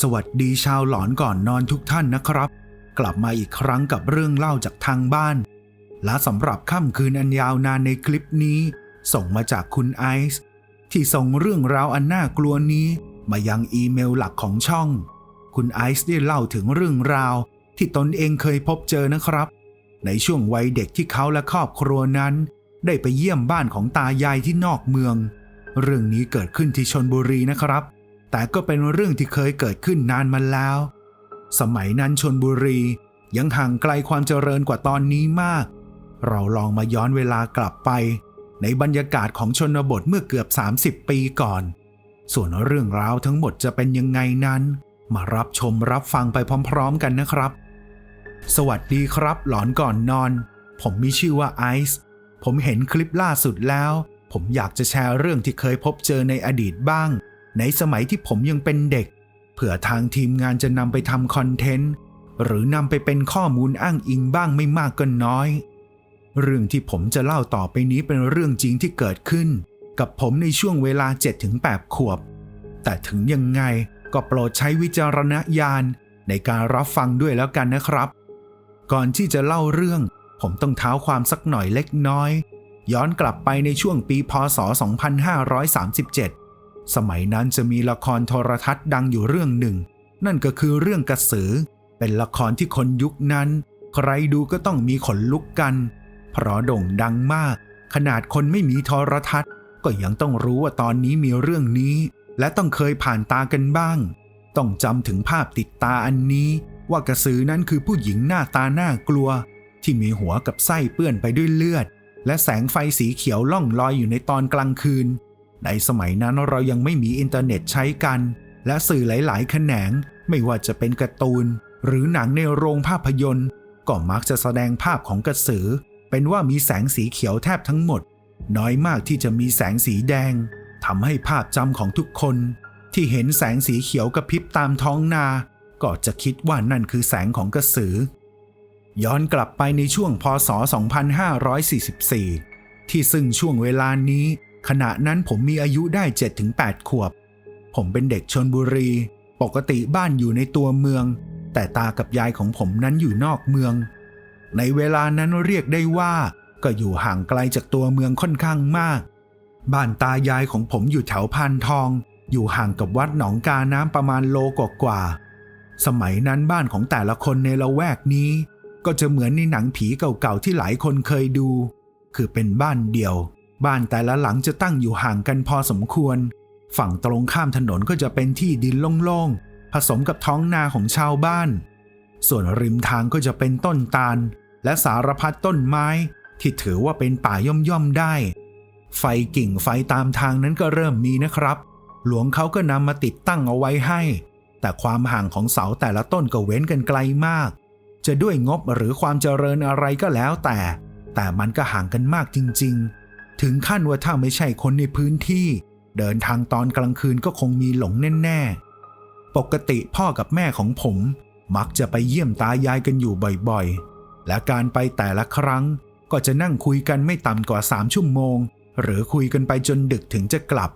สวัสดีชาวหลอนก่อนนอนทุกท่านนะครับ กลับมาอีกครั้งกับเรื่องเล่าจากทางบ้าน และสำหรับค่ำคืนอันยาวนานในคลิปนี้ ส่งมาจากคุณไอซ์ที่ส่งเรื่องราวอันน่ากลัวนี้ มายังอีเมลหลักของช่อง คุณไอซ์ได้เล่าถึงเรื่องราว ที่ตนเองเคยพบเจอนะครับ ในช่วงวัยเด็กที่เขาและครอบครัวนั้น ได้ไปเยี่ยมบ้านของตายายที่นอกเมือง เรื่องนี้เกิดขึ้นที่ชนบุรีนะครับ แต่ก็เป็นเรื่องที่เคยเกิดขึ้นนานมาแล้ว สมัยนั้นชนบุรียังห่างไกลความเจริญกว่าตอนนี้มาก เราลองมาย้อนเวลากลับไป ในบรรยากาศของชนบทเมื่อเกือบ 30 ปีก่อน ส่วนเรื่องราวทั้งหมดจะเป็นยังไงนั้น มารับชมรับฟังไปพร้อม ๆ กันนะครับ สวัสดีครับ หลอนก่อนนอน ผมมีชื่อว่าไอซ์ผมเห็นคลิปล่าสุดแล้ว ผมอยากจะแชร์เรื่องที่เคยพบเจอในอดีตบ้าง ในสมัยที่ผมยังเป็นเด็ก เผื่อทางทีมงานจะนำไปทำคอนเทนต์ หรือนำไปเป็นข้อมูลอ้างอิงบ้างไม่มากก็น้อย เรื่องที่ผมจะเล่าต่อไปนี้เป็นเรื่องจริงที่เกิดขึ้น กับผมในช่วงเวลา 7-8 ขวบ แต่ถึงยังไงก็โปรดใช้วิจารณญาณในการรับฟังด้วยแล้วกันนะครับ ก่อนที่จะเล่าเรื่อง ผมต้องเท้าความสักหน่อยเล็กน้อย ย้อนกลับไปในช่วงปีพศ 2537 สมัยนั้นจะมีละครโทรทัศน์ดังอยู่เรื่องหนึ่ง นั่นก็คือเรื่องกระสือ เป็นละครที่คนยุคนั้น ใครดูก็ต้องมีขนลุกกัน เพราะโด่งดังมาก ขนาดคนไม่มีโทรทัศน์ ก็ยังต้องรู้ว่าตอนนี้มีเรื่องนี้ และต้องเคยผ่านตากันบ้าง ต้องจำถึงภาพติดตาอันนี้ ว่ากระสือนั้นคือผู้หญิงหน้าตาน่ากลัว ที่มีหัวกับไส้เปื้อนไปด้วยเลือด และแสงไฟสีเขียวล่องลอยอยู่ในตอนกลางคืน ในสมัยนั้นเรายังไม่มีอินเทอร์เน็ตใช้กัน และสื่อหลาย ๆ แขนง ไม่ว่าจะเป็นการ์ตูน หรือหนังในโรงภาพยนตร์ ก็มักจะแสดงภาพของกระสือ เป็นว่ามีแสงสีเขียวแทบทั้งหมด น้อยมากที่จะมีแสงสีแดงทำให้ภาพจำของทุกคน ที่เห็นแสงสีเขียวกระพริบตามท้องนา ก็จะคิดว่านั่นคือแสงของกระสือ ย้อนกลับไปในช่วงพศ 2544 ที่ซึ่งช่วงเวลานี้ ขณะนั้นผมมีอายุได้ 7-8 ขวบ ผมเป็นเด็กชนบุรี ปกติบ้านอยู่ในตัวเมือง แต่ตากับยายของผมนั้นอยู่นอกเมือง ในเวลานั้นเรียกได้ว่า ก็อยู่ห่างไกลจากตัวเมืองค่อนข้างมาก บ้านตายายของผมอยู่แถวพานทอง อยู่ห่างกับวัดหนองกาน้ำประมาณโลกว่าๆสมัยนั้นบ้านของแต่ละคนในละแวกนี้ ก็จะเหมือนในหนังผีเก่าๆที่หลายคนเคยดู คือเป็นบ้านเดี่ยว บ้านแต่ละหลังจะตั้งอยู่ห่างกันพอสมควร ฝั่งตรงข้ามถนนก็จะเป็นที่ดินโล่งๆ ผสมกับท้องนาของชาวบ้าน ส่วนริมทางก็จะเป็นต้นตาล และสารพัดต้นไม้ที่ถือว่าเป็นป่าย่อมๆได้ ไฟกิ่งไฟตามทางนั้นก็เริ่มมีนะครับ หลวงเขาก็นำมาติดตั้งเอาไว้ให้ แต่ความห่างของเสาแต่ละต้นก็เว้นกันไกลมาก จะด้วยงบหรือความเจริญอะไรก็แล้วแต่ แต่มันก็ห่างกันมากจริงๆ ถึงขั้นว่าถ้าไม่ใช่คนในพื้นที่ เดินทางตอนกลางคืนก็คงมีหลงแน่ๆ ปกติพ่อกับแม่ของผม มักจะไปเยี่ยมตายายกันอยู่บ่อยๆ และการไปแต่ละครั้ง ก็จะนั่งคุยกันไม่ต่ำกว่าสามชั่วโมง หรือคุยกันไปจนดึกถึงจะกลับ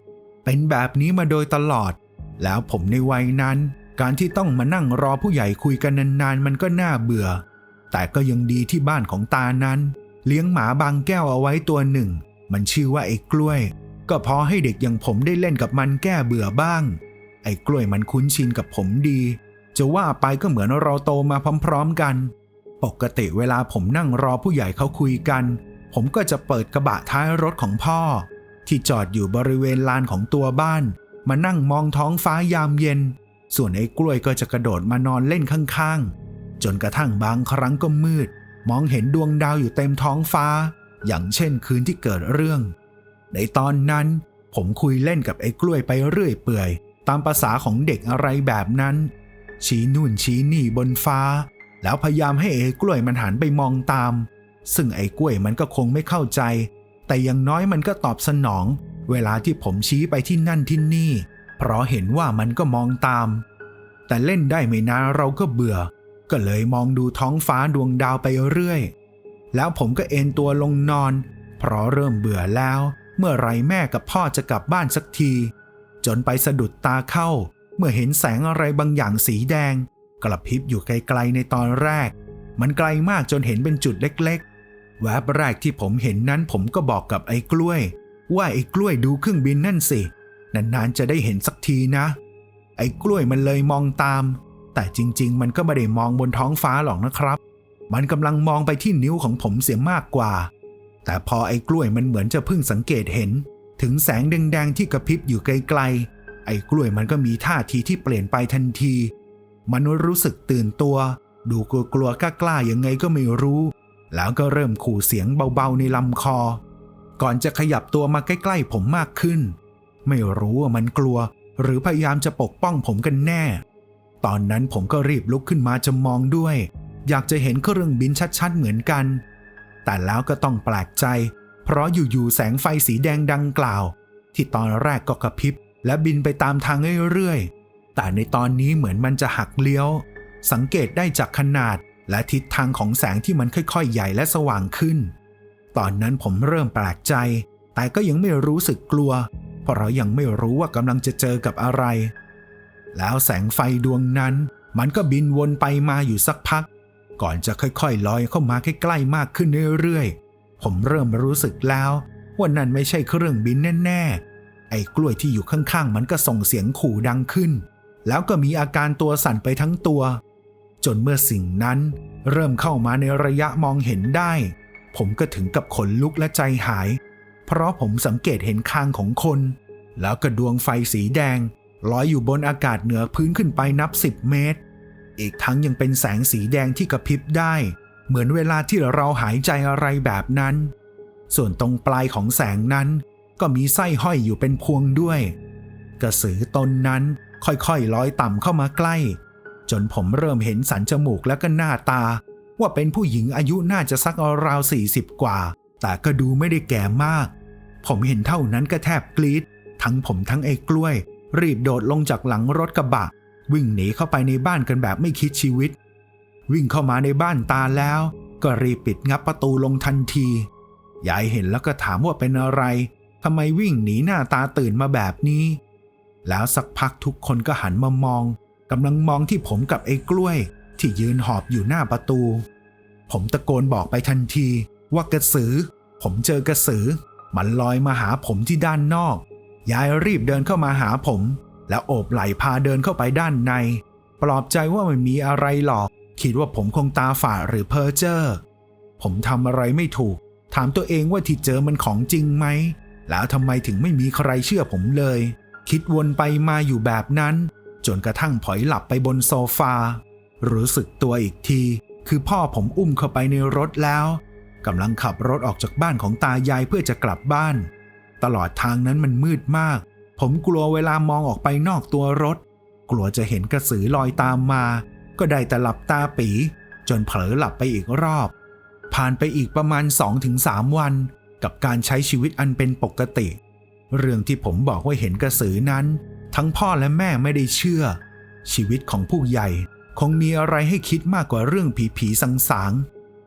เป็นแบบนี้มาโดยตลอด แล้วผมในวัยนั้น การที่ต้องมานั่งรอผู้ใหญ่คุยกันนานๆ มันก็น่าเบื่อ แต่ก็ยังดีที่บ้านของตานั้น เลี้ยงหมาบางแก้วเอาไว้ตัวหนึ่ง มันชื่อว่าไอ้กล้วย ก็พอให้เด็กอย่างผมได้เล่นกับมันแก้เบื่อบ้าง ไอ้กล้วยมันคุ้นชินกับผมดี จะว่าไปก็เหมือนเราโตมาพร้อม ๆกัน ปกติเวลาผมนั่งรอผู้ใหญ่เขาคุยกัน ผมก็จะเปิดกระบะท้ายรถของพ่อ ที่จอดอยู่บริเวณลานของตัวบ้าน มานั่งมองท้องฟ้ายามเย็น ส่วนไอ้กล้วยก็จะกระโดดมานอนเล่นข้างๆ จนกระทั่งบางครั้งก็มืด มองเห็นดวงดาวอยู่เต็มท้องฟ้า อย่างเช่นคืนที่เกิดเรื่อง ในตอนนั้นผมคุยเล่นกับไอ้กล้วยไปเรื่อยเปื่อย ตามภาษาของเด็กอะไรแบบนั้น ชี้นู่นชี้นี่บนฟ้า แล้วพยายามให้ไอ้กล้วยมันหันไปมองตาม ซึ่งไอ้กล้วยมันก็คงไม่เข้าใจ แต่อยังน้อยมันก็ตอบสนอง เวลาที่ผมชี้ไปที่นั่นที่นี่ เพราะเห็นว่ามันก็มองตาม แต่เล่นได้ไม่นานเราก็เบื่อ ก็เลยมองดูท้องฟ้าดวงดาวไปเรื่อย แล้วผมก็เอนตัวลงนอน เพราะเริ่มเบื่อแล้ว เมื่อไรแม่กับพ่อจะกลับบ้านสักที จนไปสะดุดตาเข้า เมื่อเห็นแสงอะไรบางอย่างสีแดง กระพริบอยู่ไกลๆในตอนแรก มันไกลมากจนเห็นเป็นจุดเล็กๆ แวบแรกที่ผมเห็นนั้นผมก็บอกกับไอ้กล้วย ว่าไอ้กล้วยดูเครื่องบินนั่นสิ นานๆจะได้เห็นสักทีนะ ไอ้กล้วยมันเลยมองตาม แต่จริง ๆ มันก็ไม่ได้มองบนท้องฟ้าหรอกนะครับ มันกำลังมองไปที่นิ้วของผมเสียมากกว่า แต่พอไอ้กล้วยมันเหมือนจะเพิ่งสังเกตเห็น ถึงแสงแดงๆที่กระพริบอยู่ไกลๆ ไอ้กล้วยมันก็มีท่าทีที่เปลี่ยนไปทันที มันรู้สึกตื่นตัว ดูกลัวๆกล้าๆยังไงก็ไม่รู้ แล้วก็เริ่มขู่เสียงเบาๆในลำคอ ก่อนจะขยับตัวมาใกล้ๆ ผมมากขึ้น ไม่รู้ว่ามันกลัว หรือพยายามจะปกป้องผมกันแน่ ตอนนั้นผมก็รีบลุกขึ้นมาจะมองด้วย อยากจะเห็นเครื่องบินชัดๆเหมือนกัน แต่แล้วก็ต้องแปลกใจ เพราะอยู่ๆแสงไฟสีแดงดังกล่าว ที่ตอนแรกก็กระพริบ และบินไปตามทางเรื่อยๆ แต่ในตอนนี้เหมือนมันจะหักเลี้ยว สังเกตได้จากขนาดและทิศทางของแสงที่มันค่อยๆ ใหญ่และสว่างขึ้น ตอนนั้นผมเริ่มแปลกใจ แต่ก็ยังไม่รู้สึกกลัว เพราะเรายังไม่รู้ว่ากำลังจะเจอกับอะไร แล้วแสงไฟดวงนั้น มันก็บินวนไปมาอยู่สักพัก ก่อนจะค่อยๆลอยเข้ามาใกล้ๆมากขึ้นเรื่อยๆ ผมเริ่มรู้สึกแล้วว่านั่นไม่ใช่เครื่องบินแน่ๆ ไอ้กล้วยที่อยู่ข้างๆ มันก็ส่งเสียงขู่ดังขึ้น แล้วก็มีอาการตัวสั่นไปทั้งตัว จนเมื่อสิ่งนั้นเริ่มเข้ามาในระยะมองเห็นได้ ผมก็ถึงกับขนลุกและใจหาย เพราะผมสังเกตเห็นคางของคน แล้วก็ดวงไฟสีแดงลอยอยู่บนอากาศเหนือพื้นขึ้นไปนับสิบเมตร อีกทั้งยังเป็นแสงสีแดงที่กระพริบได้ เหมือนเวลาที่เราหายใจอะไรแบบนั้น ส่วนตรงปลายของแสงนั้นก็มีไส้ห้อยอยู่เป็นพวงด้วย กระสือตนนั้นค่อยๆลอยต่ำเข้ามาใกล้ จนผมเริ่มเห็นสันจมูกและก็หน้าตา ว่าเป็นผู้หญิงอายุน่าจะสักราวสี่สิบกว่า แต่ก็ดูไม่ได้แก่มาก ผมเห็นเท่านั้นก็แทบกรีดทั้งผมทั้งไอ้กล้วย รีบโดดลงจากหลังรถกระบะ วิ่งหนีเข้าไปในบ้านกันแบบไม่คิดชีวิต วิ่งเข้ามาในบ้านตาแล้ว ก็รีบปิดงับประตูลงทันทียายเห็นแล้วก็ถามว่าเป็นอะไรทำไมวิ่งหนีหน้าตาตื่นมาแบบนี้ แล้วสักพักทุกคนก็หันมามองกำลังมองที่ผมกับไอ้กล้วย ที่ยืนหอบอยู่หน้าประตู ผมตะโกนบอกไปทันที ว่ากระสือ ผมเจอกระสือ มันลอยมาหาผมที่ด้านนอก ยายรีบเดินเข้ามาหาผม แล้วโอบไหล่พาเดินเข้าไปด้านใน ปลอบใจว่าไม่มีอะไรหรอก คิดว่าผมคงตาฝาดหรือเพ้อเจ้อผมทำอะไรไม่ถูก ถามตัวเองว่าที่เจอมันของจริงไหม แล้วทำไมถึงไม่มีใครเชื่อผมเลย คิดวนไปมาอยู่แบบนั้น จนกระทั่งผอยหลับไปบนโซฟา รู้สึกตัวอีกที คือพ่อผมอุ้มเข้าไปในรถแล้วกำลังขับรถออกจากบ้านของตายายเพื่อจะกลับบ้าน ตลอดทางนั้นมันมืดมาก ผมกลัวเวลามองออกไปนอกตัวรถ กลัวจะเห็นกระสือลอยตามมา ก็ได้แต่หลับตาปี จนเผลอหลับไปอีกรอบ ผ่านไปอีกประมาณ 2-3 วัน กับการใช้ชีวิตอันเป็นปกติ เรื่องที่ผมบอกว่าเห็นกระสือนั้น ทั้งพ่อและแม่ไม่ได้เชื่อ ชีวิตของผู้ใหญ่คงมีอะไรให้คิดมากกว่าเรื่องผีผีสังสาง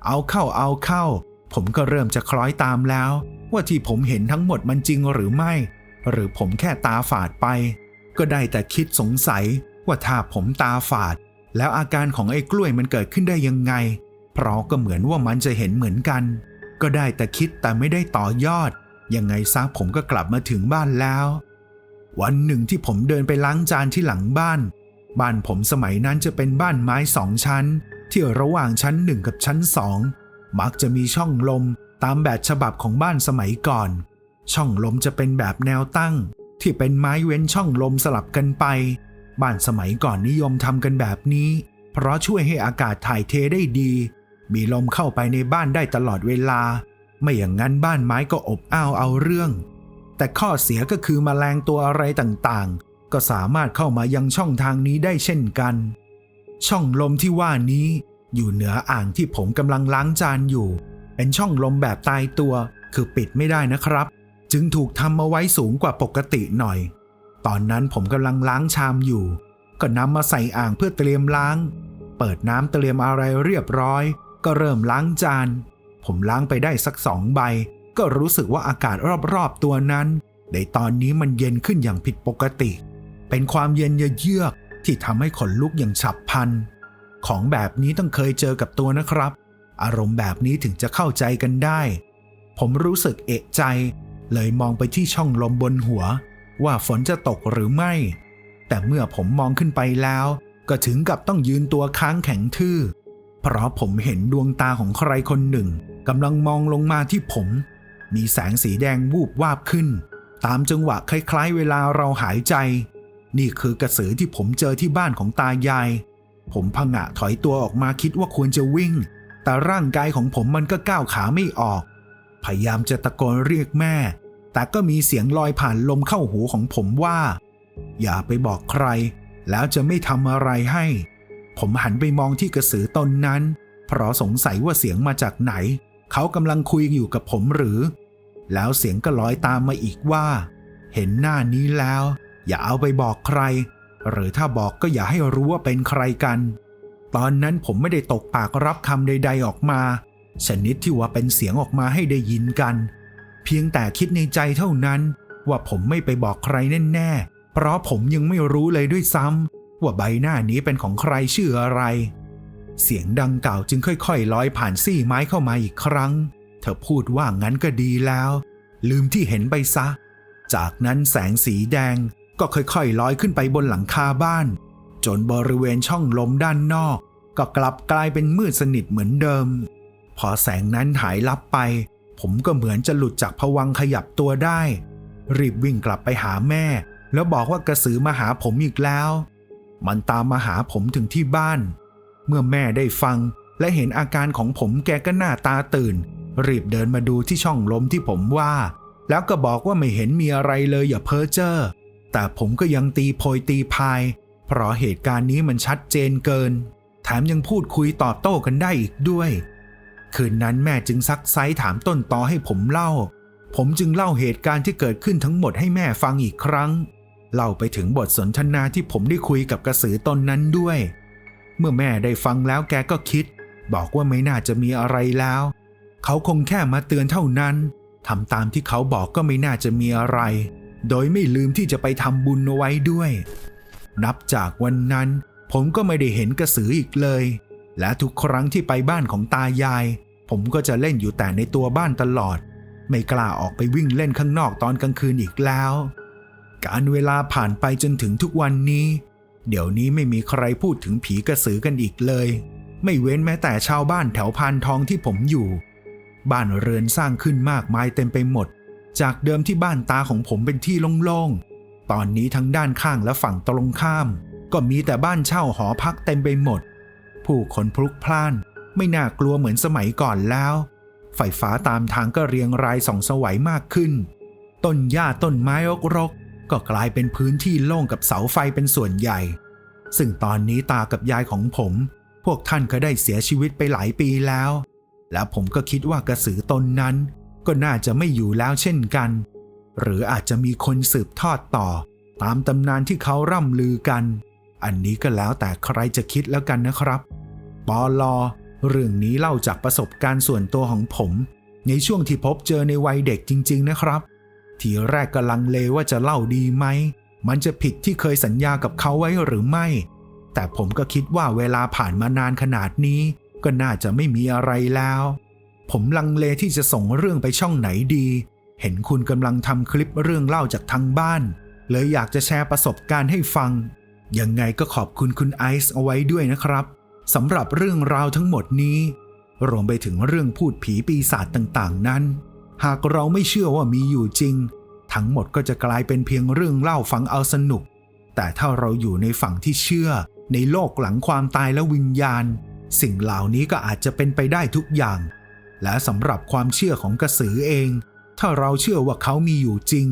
เอาเข้าเอาเข้า ผมก็เริ่มจะคล้อยตามแล้ว ว่าที่ผมเห็นทั้งหมดมันจริงหรือไม่ หรือผมแค่ตาฝาดไป ก็ได้แต่คิดสงสัยว่าถ้าผมตาฝาด แล้วอาการของไอ้กล้วยมันเกิดขึ้นได้ยังไง เพราะก็เหมือนว่ามันจะเห็นเหมือนกัน ก็ได้แต่คิดแต่ไม่ได้ต่อยอด ยังไงซะผมก็กลับมาถึงบ้านแล้ว วันหนึ่งที่ผมเดินไปล้างจานที่หลังบ้าน บ้านผมสมัยนั้นจะเป็นบ้านไม้สองชั้น ที่ระหว่างชั้นหนึ่งกับชั้นสองมักจะมีช่องลมตามแบบฉบับของบ้านสมัยก่อน ช่องลมจะเป็นแบบแนวตั้ง ที่เป็นไม้เว้นช่องลมสลับกันไป บ้านสมัยก่อนนิยมทำกันแบบนี้ เพราะช่วยให้อากาศถ่ายเทได้ดี มีลมเข้าไปในบ้านได้ตลอดเวลา ไม่อย่างนั้นบ้านไม้ก็อบอ้าวเอาเรื่อง แต่ข้อเสียก็คือมแมลงตัวอะไรต่างๆ ก็สามารถเข้ามายังช่องทางนี้ได้เช่นกัน ช่องลมที่ว่านี้อยู่เหนืออ่างที่ผมกำลังล้างจานอยู่ เป็นช่องลมแบบตายตัว คือปิดไม่ได้นะครับ จึงถูกทำมาไว้สูงกว่าปกติหน่อย ตอนนั้นผมกำลังล้างชามอยู่ ก็นำมาใส่อ่างเพื่อเตรียมล้าง เปิดน้ำเตรียมอะไรเรียบร้อย ก็เริ่มล้างจาน ผมล้างไปได้สักสองใบ ก็รู้สึกว่าอากาศรอบๆตัวนั้น ในตอนนี้มันเย็นขึ้นอย่างผิดปกติ เป็นความเย็นเยือกที่ทำให้ขนลุกอย่างฉับพลัน ของแบบนี้ต้องเคยเจอกับตัวนะครับ อารมณ์แบบนี้ถึงจะเข้าใจกันได้ ผมรู้สึกเอะใจ เลยมองไปที่ช่องลมบนหัว ว่าฝนจะตกหรือไม่ แต่เมื่อผมมองขึ้นไปแล้ว ก็ถึงกับต้องยืนตัวค้างแข็งทื่อ เพราะผมเห็นดวงตาของใครคนหนึ่งกำลังมองลงมาที่ผม มีแสงสีแดงวูบวาบขึ้น ตามจังหวะคล้ายๆ เวลาเราหายใจ นี่คือกระสือที่ผมเจอที่บ้านของตายาย ผมพงะถอยตัวออกมาคิดว่าควรจะวิ่ง แต่ร่างกายของผมมันก็ก้าวขาไม่ออก พยายามจะตะโกนเรียกแม่ แต่ก็มีเสียงลอยผ่านลมเข้าหูของผมว่า อย่าไปบอกใคร แล้วจะไม่ทำอะไรให้ ผมหันไปมองที่กระสือตนนั้น เพราะสงสัยว่าเสียงมาจากไหน เขากำลังคุยอยู่กับผมหรือ แล้วเสียงก็ลอยตามมาอีกว่า เห็นหน้านี้แล้ว อย่าเอาไปบอกใคร หรือถ้าบอกก็อย่าให้รู้ว่าเป็นใครกัน ตอนนั้นผมไม่ได้ตกปากรับคำใด ๆออกมา ชนิดที่ว่าเป็นเสียงออกมาให้ได้ยินกัน เพียงแต่คิดในใจเท่านั้น ว่าผมไม่ไปบอกใครแน่ๆ เพราะผมยังไม่รู้เลยด้วยซ้ำว่าใบหน้านี้เป็นของใครชื่ออะไร เสียงดังเก่าจึงค่อยๆลอยผ่านซี่ไม้เข้ามาอีกครั้ง เธอพูดว่างั้นก็ดีแล้ว ลืมที่เห็นไปซะ จากนั้นแสงสีแดงก็ค่อยๆลอยขึ้นไปบนหลังคาบ้าน จนบริเวณช่องลมด้านนอก ก็กลับกลายเป็นมืดสนิทเหมือนเดิม พอแสงนั้นหายลับไป ผมก็เหมือนจะหลุดจากผวังขยับตัวได้ รีบวิ่งกลับไปหาแม่ แล้วบอกว่ากระสือมาหาผมอีกแล้ว มันตามมาหาผมถึงที่บ้าน เมื่อแม่ได้ฟังและเห็นอาการของผมแกก็หน้าตาตื่น รีบเดินมาดูที่ช่องลมที่ผมว่า แล้วก็บอกว่าไม่เห็นมีอะไรเลยอย่าเพ้อเจ้อแต่ผมก็ยังตีโพยตีพาย เพราะเหตุการณ์นี้มันชัดเจนเกิน แถมยังพูดคุยตอบโต้กันได้อีกด้วย คืนนั้นแม่จึงซักไซถามต้นตอให้ผมเล่า ผมจึงเล่าเหตุการณ์ที่เกิดขึ้นทั้งหมดให้แม่ฟังอีกครั้ง เล่าไปถึงบทสนทนาที่ผมได้คุยกับกระสือตนนั้นด้วย เมื่อแม่ได้ฟังแล้วแกก็คิด บอกว่าไม่น่าจะมีอะไรแล้ว เขาคงแค่มาเตือนเท่านั้นทำตามที่เขาบอกก็ไม่น่าจะมีอะไร โดยไม่ลืมที่จะไปทำบุญเอาไว้ด้วย นับจากวันนั้น ผมก็ไม่ได้เห็นกระสืออีกเลย และทุกครั้งที่ไปบ้านของตายาย ผมก็จะเล่นอยู่แต่ในตัวบ้านตลอด ไม่กล้าออกไปวิ่งเล่นข้างนอกตอนกลางคืนอีกแล้ว การเวลาผ่านไปจนถึงทุกวันนี้ เดี๋ยวนี้ไม่มีใครพูดถึงผีกระสือกันอีกเลย ไม่เว้นแม้แต่ชาวบ้านแถวพานทองที่ผมอยู่ บ้านเรือนสร้างขึ้นมากมายเต็มไปหมด จากเดิมที่บ้านตาของผมเป็นที่โล่งๆ ตอนนี้ทั้งด้านข้างและฝั่งตรงข้าม ก็มีแต่บ้านเช่าหอพักเต็มไปหมด ผู้คนพลุกพล่าน ไม่น่ากลัวเหมือนสมัยก่อนแล้ว ไฟฟ้าตามทางก็เรียงรายส่องสวัยมากขึ้น ต้นหญ้าต้นไม้รกๆก็กลายเป็นพื้นที่โล่งกับเสาไฟเป็นส่วนใหญ่ ซึ่งตอนนี้ตากับยายของผม พวกท่านก็ได้เสียชีวิตไปหลายปีแล้ว และผมก็คิดว่ากระสือตนนั้น ก็น่าจะไม่อยู่แล้วเช่นกัน หรืออาจจะมีคนสืบทอดต่อ ตามตำนานที่เขาร่ำลือกัน อันนี้ก็แล้วแต่ใครจะคิดแล้วกันนะครับ ปอลอเรื่องนี้เล่าจากประสบการณ์ส่วนตัวของผม ในช่วงที่พบเจอในวัยเด็กจริง ๆ นะครับ ทีแรกก็ลังเลว่าจะเล่าดีไหม มันจะผิดที่เคยสัญญากับเขาไว้หรือไม่ แต่ผมก็คิดว่าเวลาผ่านมานานขนาดนี้ ก็น่าจะไม่มีอะไรแล้ว ผมลังเลที่จะส่งเรื่องไปช่องไหนดี เห็นคุณกำลังทำคลิปเรื่องเล่าจากทางบ้าน เลยอยากจะแชร์ประสบการณ์ให้ฟังยังไงก็ขอบคุณคุณไอซ์เอาไว้ด้วยนะครับ สำหรับเรื่องราวทั้งหมดนี้ รวมไปถึงเรื่องพูดผีปีศาจต่างๆ นั้น หากเราไม่เชื่อว่ามีอยู่จริง ทั้งหมดก็จะกลายเป็นเพียงเรื่องเล่าฟังเอาสนุก แต่ถ้าเราอยู่ในฝั่งที่เชื่อ ในโลกหลังความตายและวิญญาณ สิ่งเหล่านี้ก็อาจจะเป็นไปได้ทุกอย่าง และสำหรับความเชื่อของกระสือเอง ถ้าเราเชื่อว่าเขามีอยู่จริง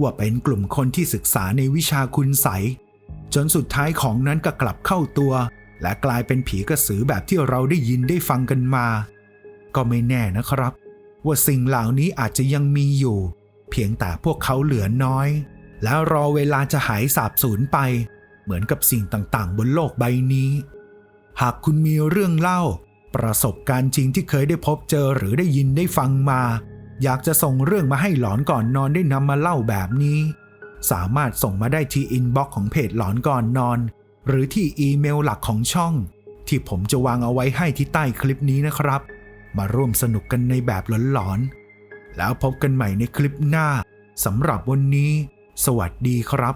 ว่าเป็นกลุ่มคนที่ศึกษาในวิชาคุณไสยจนสุดท้ายของนั้นก็กลับเข้าตัว และกลายเป็นผีกระสือแบบที่เราได้ยินได้ฟังกันมา ก็ไม่แน่นะครับ ว่าสิ่งเหล่านี้อาจจะยังมีอยู่ เพียงแต่พวกเขาเหลือน้อย แล้วรอเวลาจะหายสาบสูญไป เหมือนกับสิ่งต่างๆ บนโลกใบนี้ หากคุณมีเรื่องเล่า ประสบการณ์จริงที่เคยได้พบเจอหรือได้ยินได้ฟังมา อยากจะส่งเรื่องมาให้หลอนก่อนนอนได้นำมาเล่าแบบนี้ สามารถส่งมาได้ที่อินบ็อกซ์ของเพจหลอนก่อนนอน หรือที่อีเมลหลักของช่อง ที่ผมจะวางเอาไว้ให้ที่ใต้คลิปนี้นะครับ มาร่วมสนุกกันในแบบหลอนๆ แล้วพบกันใหม่ในคลิปหน้าสำหรับวันนี้ สวัสดีครับ